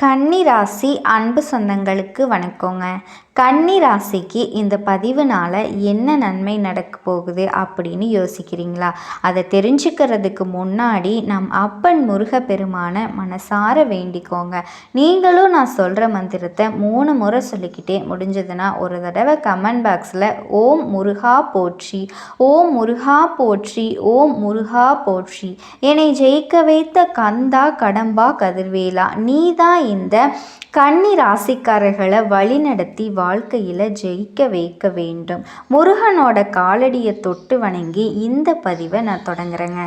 கன்னி ராசி அன்பு சொந்தங்களுக்கு வணக்கங்க. கன்னி ராசிக்கு இந்த பதிவுனால் என்ன நன்மை நடக்க போகுது அப்படின்னு யோசிக்கிறீங்களா? அதை தெரிஞ்சுக்கிறதுக்கு முன்னாடி நம் அப்பன் முருக பெருமான மனசார வேண்டிக்கோங்க. நீங்களும் நான் சொல்கிற மந்திரத்தை மூணு முறை சொல்லிக்கிட்டே முடிஞ்சதுன்னா ஒரு தடவை கமெண்ட் பாக்ஸில் ஓம் முருகா போற்றி ஓம் முருகா போற்றி ஓம் முருகா போற்றி. என்னை ஜெயிக்க வைத்த கந்தா கடம்பா கதிர்வேலா நீதான் இந்த கன்னி ராசிக்காரர்களை வழிநடத்தி வாழ்க்கையில் ஜெயிக்க வைக்க வேண்டும். முருகனோட காலடியை தொட்டு வணங்கி இந்த பதிவை நான் தொடங்குறேங்க.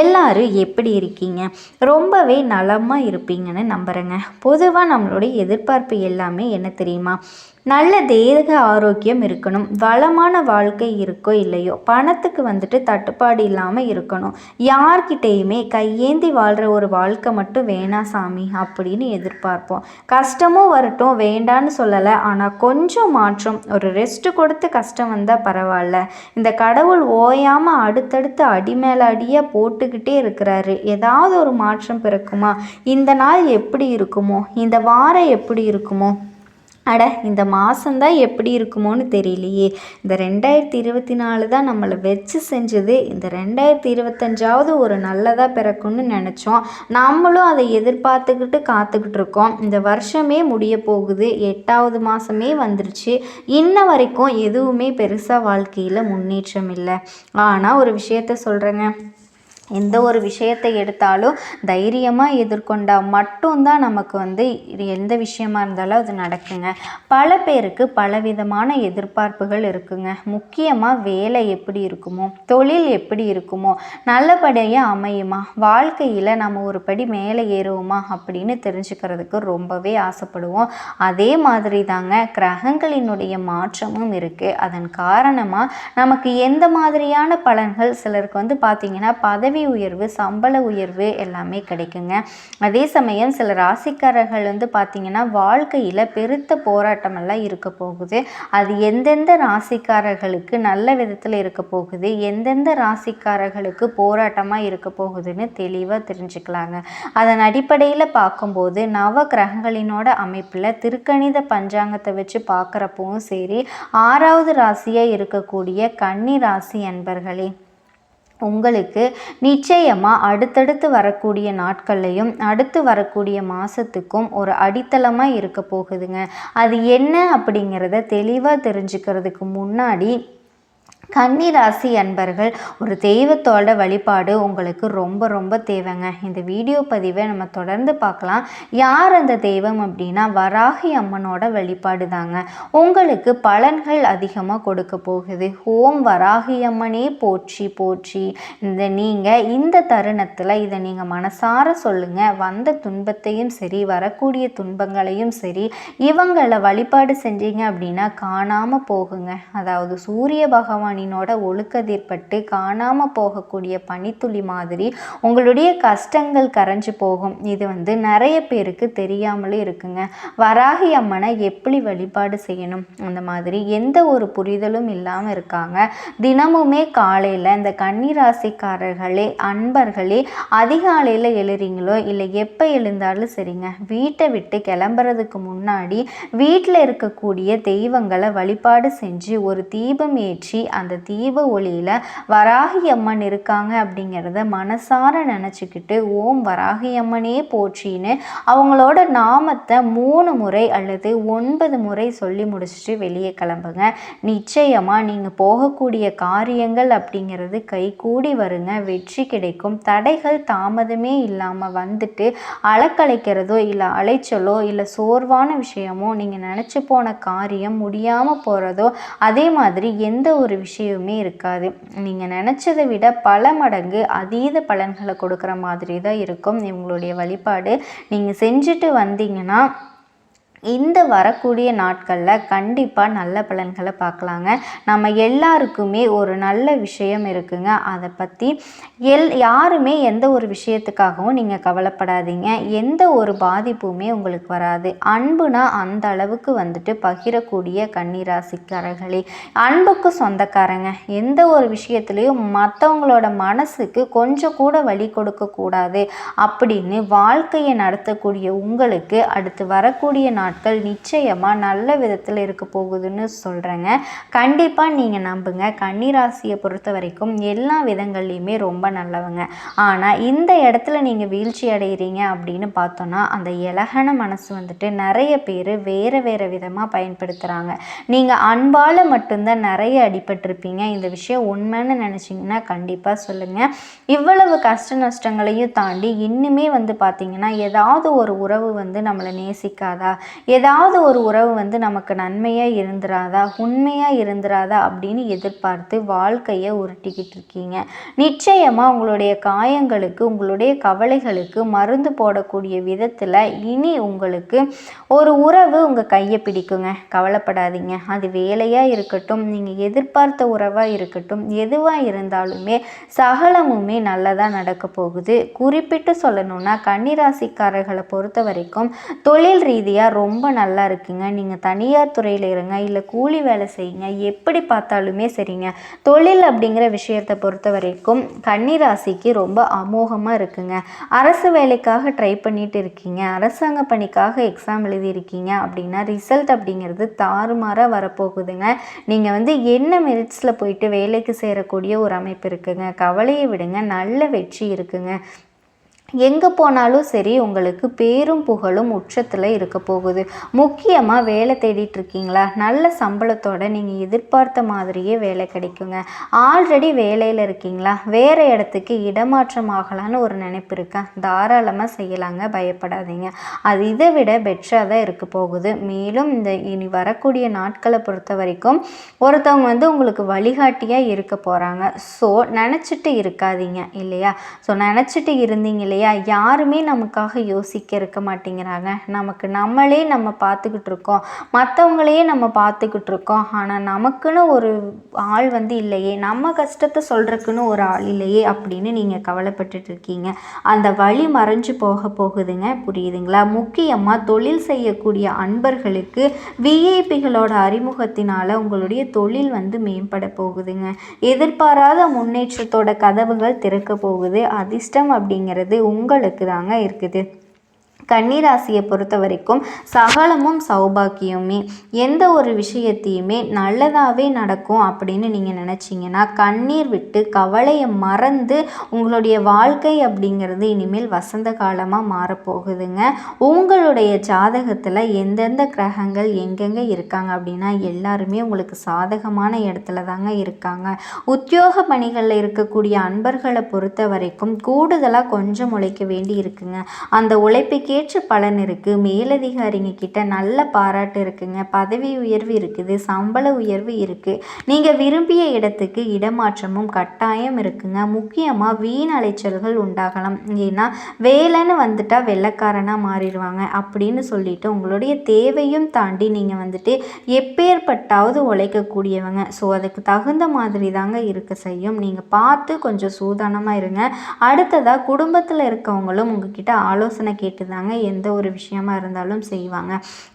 எல்லாரும் எப்படி இருக்கீங்க? ரொம்பவே நலமாக இருப்பீங்கன்னு நம்புகிறேங்க பொதுவாக நம்மளுடைய எதிர்பார்ப்பு எல்லாமே என்ன தெரியுமா? நல்ல தேக ஆரோக்கியம் இருக்கணும். வளமான வாழ்க்கை இருக்கோ இல்லையோ பணத்துக்கு வந்துட்டு தட்டுப்பாடு இல்லாமல் இருக்கணும். யார்கிட்டேயுமே கையேந்தி வாழ்கிற ஒரு வாழ்க்கை மட்டும் வேணாம் சாமி அப்படின்னு எதிர்பார்ப்போம். கஷ்டமும் வரட்டும் வேண்டான்னு சொல்லலை. ஆனால் கொஞ்சம் மாற்றம் ஒரு ரெஸ்ட் கொடுத்து கஷ்டம் வந்தால் பரவாயில்ல. இந்த கடவுள் ஓயாமல் அடுத்தடுத்து அடி மேலே அடியாக போட்டுக்கிட்டே இருக்கிறாரு. ஏதாவது ஒரு மாற்றம் பிறக்குமா? இந்த நாள் எப்படி இருக்குமோ? இந்த வாரம் எப்படி இருக்குமோ? அட இந்த மாதந்தான் எப்படி இருக்குமோன்னு தெரியலையே. இந்த ரெண்டாயிரத்தி இருபத்தி நாலு தான் நம்மளை வச்சு செஞ்சது. இந்த ரெண்டாயிரத்தி இருபத்தஞ்சாவது ஒரு நல்லதாக பிறக்கும்னு நினச்சோம். நம்மளும் அதை எதிர்பார்த்துக்கிட்டு காத்துக்கிட்டு இருக்கோம். இந்த வருஷமே முடிய போகுது. எட்டாவது மாதமே வந்துருச்சு. இன்ன வரைக்கும் எதுவுமே பெருசாக வாழ்க்கையில் முன்னேற்றம் இல்லை. ஆனால் ஒரு விஷயத்த சொல்கிறேங்க எந்த ஒரு விஷயத்தை எடுத்தாலும் தைரியமாக எதிர்கொண்டால் மட்டும்தான் நமக்கு வந்து இது எந்த விஷயமா இருந்தாலும் அது நடக்குங்க. பல பேருக்கு பலவிதமான எதிர்பார்ப்புகள் இருக்குங்க. முக்கியமாக வேலை எப்படி இருக்குமோ தொழில் எப்படி இருக்குமோ நல்லபடியாக அமையுமா வாழ்க்கையில் நம்ம ஒரு படி மேலே ஏறுவோமா அப்படின்னு தெரிஞ்சுக்கிறதுக்கு ரொம்பவே ஆசைப்படுவோம். அதே மாதிரி தாங்க கிரகங்களினுடைய மாற்றமும் இருக்குது அதன் காரணமாக நமக்கு எந்த மாதிரியான பலன்கள் சிலருக்கு வந்து பார்த்திங்கன்னா பதவி பதவி உயர்வு சம்பள உயர்வு எல்லாமே கிடைக்குங்க. அதே சமயம் சில ராசிக்காரர்கள் வந்து பார்த்திங்கன்னா வாழ்க்கையில் பெருத்த போராட்டமெல்லாம் இருக்க போகுது. அது எந்தெந்த ராசிக்காரர்களுக்கு நல்ல விதத்தில் இருக்க போகுது எந்தெந்த ராசிக்காரர்களுக்கு போராட்டமாக இருக்க போகுதுன்னு தெளிவாக தெரிஞ்சுக்கலாங்க. அதன் அடிப்படையில் பார்க்கும்போது நவ கிரகங்களினோட அமைப்பில் திருக்கணித பஞ்சாங்கத்தை வச்சு பார்க்குறப்பவும் சரி ஆறாவது ராசியாக இருக்கக்கூடிய கன்னி ராசி அன்பர்களே உங்களுக்கு நிச்சயமாக அடுத்தடுத்து வரக்கூடிய நாட்கள்லையும் அடுத்து வரக்கூடிய மாதத்துக்கும் ஒரு அடித்தளமாக இருக்க போகுதுங்க. அது என்ன அப்படிங்கிறத தெளிவாக தெரிஞ்சுக்கிறதுக்கு முன்னாடி கன்னிராசி அன்பர்கள் ஒரு தெய்வத்தோட வழிபாடு உங்களுக்கு ரொம்ப ரொம்ப தேவைங்க. இந்த வீடியோ பதிவை நம்ம தொடர்ந்து பார்க்கலாம். யார் அந்த தெய்வம் அப்படின்னா வராகி அம்மனோட வழிபாடு தாங்க உங்களுக்கு பலன்கள் அதிகமாக கொடுக்க போகுது. ஓம் வராகி அம்மனே போற்றி போற்றி. இந்த நீங்கள் இந்த தருணத்தில் இதை நீங்கள் மனசார சொல்லுங்கள் வந்த துன்பத்தையும் சரி வரக்கூடிய துன்பங்களையும் சரி இவங்களை வழிபாடு செஞ்சீங்க அப்படின்னா காணாமல் போகுங்க. அதாவது சூரிய பகவானின் பனினோட ஒழுக்கதிற்பட்டு காணாமல் போகக்கூடிய பனித்துளி மாதிரி உங்களுடைய கஷ்டங்கள் கரைஞ்சு போகும். இது வந்து நிறைய பேருக்கு தெரியாமலே இருக்குங்க. வராகி அம்மனை எப்படி வழிபாடு செய்யணும்? அந்த மாதிரி எந்த ஒரு புரிதலும் இல்லாமல் இருக்காங்க. தினமுமே காலையில் இந்த கன்னிராசிக்காரர்களே அன்பர்களே அதிகாலையில் எழுறீங்களோ இல்லை எப்போ எழுந்தாலும் சரிங்க. வீட்டை விட்டு கிளம்புறதுக்கு முன்னாடி வீட்டில் இருக்கக்கூடிய தெய்வங்களை வழிபாடு செஞ்சு ஒரு தீபம் ஏற்றி அந்த தீப ஒளியில் வராகி அம்மன் இருக்காங்க அப்படிங்கிறத மனசார நினச்சிக்கிட்டு ஓம் வராகி அம்மனே போற்றின்னு அவங்களோட நாமத்தை மூணு முறை அல்லது ஒன்பது முறை சொல்லி முடிச்சுட்டு வெளியே கிளம்புங்க. நிச்சயமாக நீங்கள் போகக்கூடிய காரியங்கள் அப்படிங்கிறது கை கூடி வருங்க. வெற்றி கிடைக்கும். தடைகள் தாமதமே இல்லாமல் வந்துட்டு அலக்கலைக்கிறதோ இல்லை அலைச்சலோ இல்லை சோர்வான விஷயமோ நீங்கள் நினச்சி போன காரியம் முடியாமல் போகிறதோ அதே மாதிரி எந்த ஒரு விஷயம் விஷயமே இருக்காது. நீங்கள் நினச்சதை விட பல மடங்கு அதீத பலன்களை கொடுக்குற மாதிரி தான் இருக்கும். இவங்களுடைய வழிபாடு. நீங்கள் செஞ்சுட்டு வந்தீங்கன்னா இந்த வரக்கூடிய நாட்களில் கண்டிப்பாக நல்ல பலன்களை பார்க்கலாங்க. நம்ம எல்லாருக்குமே ஒரு நல்ல விஷயம் இருக்குங்க. அதை பற்றி எல் யாருமே எந்த ஒரு விஷயத்துக்காகவும் நீங்கள் கவலைப்படாதீங்க. எந்த ஒரு பாதிப்புமே உங்களுக்கு வராது. அன்புனா அந்த அளவுக்கு வந்துட்டு பகிரக்கூடிய கன்னிராசிக்காரர்களே. அன்புக்கு சொந்தக்காரங்க. எந்த ஒரு விஷயத்துலையும் மற்றவங்களோட மனசுக்கு கொஞ்சம் கூட வழி கொடுக்கக்கூடாது. அப்படின்னு வாழ்க்கையை நடத்தக்கூடிய உங்களுக்கு அடுத்து வரக்கூடிய நாட்கள் நாட்கள் நிச்சயமாக நல்ல விதத்தில் இருக்க போகுதுன்னு சொல்கிறேங்க கண்டிப்பாக நீங்கள் நம்புங்க. கன்னிராசியை பொறுத்த வரைக்கும் எல்லா விதங்கள்லையுமே ரொம்ப நல்லவங்க. ஆனால் இந்த இடத்துல நீங்கள் வீழ்ச்சி அடைகிறீங்க அப்படின்னு பார்த்தோன்னா அந்த இலகன மனசு வந்துட்டு நிறைய பேர் வேறு வேறு விதமாக பயன்படுத்துகிறாங்க நீங்கள் அன்பால் மட்டும்தான் நிறைய அடிபட்டிருப்பீங்க. இந்த விஷயம் உண்மைன்னு நினச்சிங்கன்னா கண்டிப்பாக சொல்லுங்கள் இவ்வளவு கஷ்ட நஷ்டங்களையும் தாண்டி இன்னுமே வந்து பார்த்திங்கன்னா ஏதாவது ஒரு உறவு வந்து நம்மளை நேசிக்காதா? ஏதாவது ஒரு உறவு வந்து நமக்கு நன்மையாக இருந்துராதா உண்மையாக இருந்துராதா அப்படின்னு எதிர்பார்த்து வாழ்க்கையை உருட்டிக்கிட்டு இருக்கீங்க. நிச்சயமாக உங்களுடைய காயங்களுக்கு உங்களுடைய கவலைகளுக்கு மருந்து போடக்கூடிய விதத்தில் இனி உங்களுக்கு ஒரு உறவு உங்கள் கையை பிடிக்குங்க. கவலைப்படாதீங்க. அது வேலையாக இருக்கட்டும் நீங்கள் எதிர்பார்த்த உறவாக இருக்கட்டும் எதுவாக இருந்தாலுமே சகலமுமே நல்லதாக நடக்க போகுது. குறிப்பிட்டு சொல்லணும்னா கன்னிராசிக்காரர்களை பொறுத்த வரைக்கும் தொழில் ரீதியாக ரொம்ப ரொம்ப நல்லா இருக்குங்க. நீங்கள் தனியார் துறையில் இருங்க இல்லை கூலி வேலை செய்யுங்க எப்படி பார்த்தாலுமே சரிங்க. தொழில் அப்படிங்கிற விஷயத்தை பொறுத்த வரைக்கும் கன்னிராசிக்கு ரொம்ப அமோகமாக இருக்குங்க. அரசு வேலைக்காக ட்ரை பண்ணிட்டு இருக்கீங்க. அரசாங்க பணிக்காக எக்ஸாம் எழுதியிருக்கீங்க அப்படின்னா ரிசல்ட் அப்படிங்கிறது தாறுமாறாக வரப்போகுதுங்க. நீங்கள் வந்து என்ன மெரிட்ஸில் போயிட்டு வேலைக்கு சேரக்கூடிய ஒரு அமைப்பு இருக்குங்க. கவலையை விடுங்க. நல்ல வெற்றி இருக்குங்க. எங்கே போனாலும் சரி உங்களுக்கு பேரும் புகழும் உச்சத்தில் இருக்க போகுது. முக்கியமாக வேலை தேடிட்டு இருக்கீங்களா? நல்ல சம்பளத்தோட நீங்கள் எதிர்பார்த்த மாதிரியே வேலை கிடைக்குங்க. ஆல்ரெடி வேலையில் இருக்கீங்களா? வேறு இடத்துக்கு இடமாற்றம் ஆகலான்னு ஒரு நினைப்பு இருக்கேன் தாராளமாக செய்யலாங்க பயப்படாதீங்க. அது இதை விட பெட்டராக தான் இருக்க போகுது. மேலும் இந்த இனி வரக்கூடிய நாட்களை பொறுத்த வரைக்கும் ஒருத்தவங்க வந்து உங்களுக்கு வழிகாட்டியாக இருக்க போகிறாங்க ஸோ நினச்சிட்டு இருக்காதீங்க இல்லையா? ஸோ நினச்சிட்டு இருந்தீங்க இல்லையா? இல்லையா? யாருமே நமக்காக யோசிக்க இருக்க மாட்டேங்கிறாங்க. நமக்கு நம்மளே நம்ம பார்த்துக்கிட்டு இருக்கோம். மற்றவங்களையே நம்ம பார்த்துக்கிட்டு இருக்கோம். ஆனால் நமக்குன்னு ஒரு ஆள் வந்து இல்லையே. நம்ம கஷ்டத்தை சொல்கிறதுக்குன்னு ஒரு ஆள் இல்லையே அப்படின்னு நீங்கள் கவலைப்பட்டுட்டு இருக்கீங்க. அந்த வழி மறைஞ்சு போக போகுதுங்க. புரியுதுங்களா? முக்கியமாக தொழில் செய்யக்கூடிய அன்பர்களுக்கு விஐபிகளோட அறிமுகத்தினால் உங்களுடைய தொழில் வந்து மேம்பட போகுதுங்க. எதிர்பாராத முன்னேற்றத்தோட கதவுகள் திறக்க போகுது. அதிர்ஷ்டம் அப்படிங்கிறது உங்களுக்கு தாங்க இருக்குது. கன்னிராசியை பொறுத்த வரைக்கும் சகலமும் சௌபாக்கியமே. எந்த ஒரு விஷயத்தையுமே நல்லதாகவே நடக்கும் அப்படின்னு நீங்கள் நினச்சிங்கன்னா கண்ணீர் விட்டு கவலையை மறந்து உங்களுடைய வாழ்க்கை அப்படிங்கிறது இனிமேல் வசந்த காலமாக மாறப்போகுதுங்க. உங்களுடைய ஜாதகத்தில் எந்தெந்த கிரகங்கள் எங்கெங்கே இருக்காங்க அப்படின்னா எல்லாருமே உங்களுக்கு சாதகமான இடத்துல தாங்க இருக்காங்க. உத்தியோக பணிகளில் இருக்கக்கூடிய அன்பர்களை பொறுத்த வரைக்கும் கூடுதலாக கொஞ்சம் உழைக்க வேண்டி இருக்குங்க. அந்த உழைப்புக்கு அதுக்கேற்ற பலன் இருக்குது மேலதிகாரிங்க கிட்ட நல்ல பாராட்டு இருக்குங்க. பதவி உயர்வு இருக்குது. சம்பள உயர்வு இருக்குது நீங்கள் விரும்பிய இடத்துக்கு இடமாற்றமும் கட்டாயம் இருக்குங்க. முக்கியமாக வீண் அலைச்சல்கள் உண்டாகலாம். ஏன்னா வேலைன்னு வந்துட்டால் வெள்ளக்காரனாக மாறிடுவாங்க அப்படின்னு சொல்லிட்டு உங்களுடைய தேவையும் தாண்டி நீங்கள் வந்துட்டு எப்பேற்பட்டாவது உழைக்கக்கூடியவங்க. ஸோ அதுக்கு தகுந்த மாதிரி தாங்க இருக்க செய்யும். நீங்கள் பார்த்து கொஞ்சம் சூதானமாக இருங்க. அடுத்ததாக குடும்பத்தில் இருக்கவங்களும் உங்ககிட்ட ஆலோசனை கேட்டுதாங்க செய்வாங்க எந்த ஒரு விஷயமா இருந்தாலும் செய்வாங்க.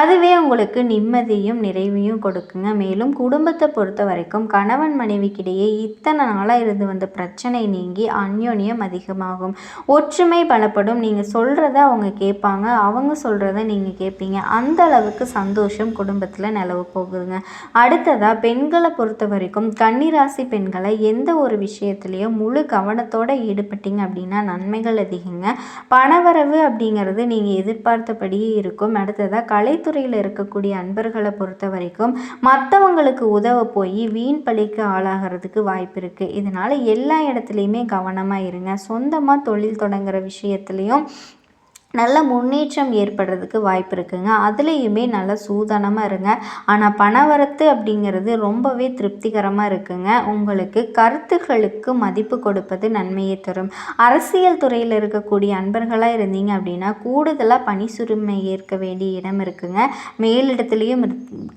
அதுவே உங்களுக்கு நிம்மதியும் நிறைவையும் கொடுக்குங்க. மேலும் குடும்பத்தை பொறுத்த வரைக்கும் கணவன் மனைவிக்கிடையே இத்தனை நாளாக இருந்து வந்த பிரச்சனை நீங்கி அந்யோன்யம் அதிகமாகும். ஒற்றுமை பலப்படும். நீங்கள் சொல்கிறத அவங்க கேட்பாங்க அவங்க சொல்கிறத நீங்கள் கேட்பீங்க. அந்த அளவுக்கு சந்தோஷம் குடும்பத்தில் நிலவு போகுதுங்க. அடுத்ததாக பெண்களை பொறுத்த வரைக்கும் கன்னிராசி பெண்களை எந்த ஒரு விஷயத்துலையும் முழு கவனத்தோடு ஈடுபட்டீங்க அப்படின்னா நன்மைகள் அதிகங்க. பணவரவு அப்படிங்கிறது நீங்கள் எதிர்பார்த்தபடியே இருக்கும். அடுத்ததாக கலைத்துறையில் இருக்கக்கூடிய அன்பர்களை பொறுத்த வரைக்கும் மற்றவங்களுக்கு உதவ போய் வீண் பழிக்கு ஆளாகிறதுக்கு வாய்ப்பு இருக்குது இதனால் எல்லா இடத்துலையுமே கவனமாக இருங்க. சொந்தமாக தொழில் தொடங்குகிற விஷயத்துலையும் நல்ல முன்னேற்றம் ஏற்படுறதுக்கு வாய்ப்பு இருக்குங்க. அதுலேயுமே நல்ல சூதானமாக இருங்க. ஆனால் பணவரத்து அப்படிங்கிறது ரொம்பவே திருப்திகரமாக இருக்குங்க. உங்களுக்கு கருத்துகளுக்கு மதிப்பு கொடுப்பது நன்மையை தரும். அரசியல் துறையில் இருக்கக்கூடிய அன்பர்களாக இருந்தீங்க அப்படின்னா கூடுதலாக பணி சுருமை ஏற்க வேண்டிய இடம் இருக்குங்க. மேலிடத்துலேயும்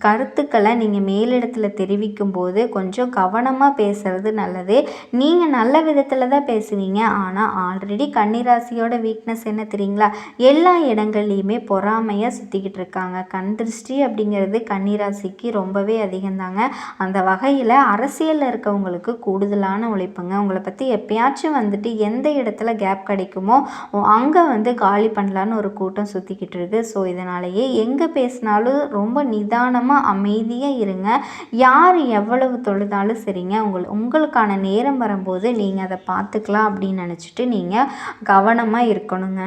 கருத்துக்களை நீங்கள் மேலிடத்தில் தெரிவிக்கும் போது கொஞ்சம் கவனமாக பேசுகிறது நல்லது. நீங்கள் நல்ல விதத்தில் தான் பேசுவீங்க. ஆனால் ஆல்ரெடி கன்னிராசியோட வீக்னஸ் என்ன தெரியுங்களா? எல்லா இடங்கள்லையுமே பொறாமையாக சுற்றிக்கிட்டு இருக்காங்க. கண் திருஷ்டி அப்படிங்கிறது கன்னிராசிக்கு ரொம்பவே அதிகம்தாங்க. அந்த வகையில் அரசியலில் இருக்கவங்களுக்கு கூடுதலான உழைப்புங்க. உங்களை பற்றி எப்பயாச்சும் வந்துட்டு எந்த இடத்துல கேப் கிடைக்குமோ அங்கே வந்து காலி பண்ணலான்னு ஒரு கூட்டம் சுற்றிக்கிட்டு இருக்கு. ஸோ இதனாலேயே எங்கே பேசினாலும் ரொம்ப நிதானமாக அமைதியாக இருங்க. யார் எவ்வளவு தொழுதாலும் சரிங்க. உங்கள் உங்களுக்கான நேரம் வரும்போது நீங்கள் அதை பார்த்துக்கலாம் அப்படின்னு நினச்சிட்டு நீங்கள் கவனமாக இருக்கணுங்க.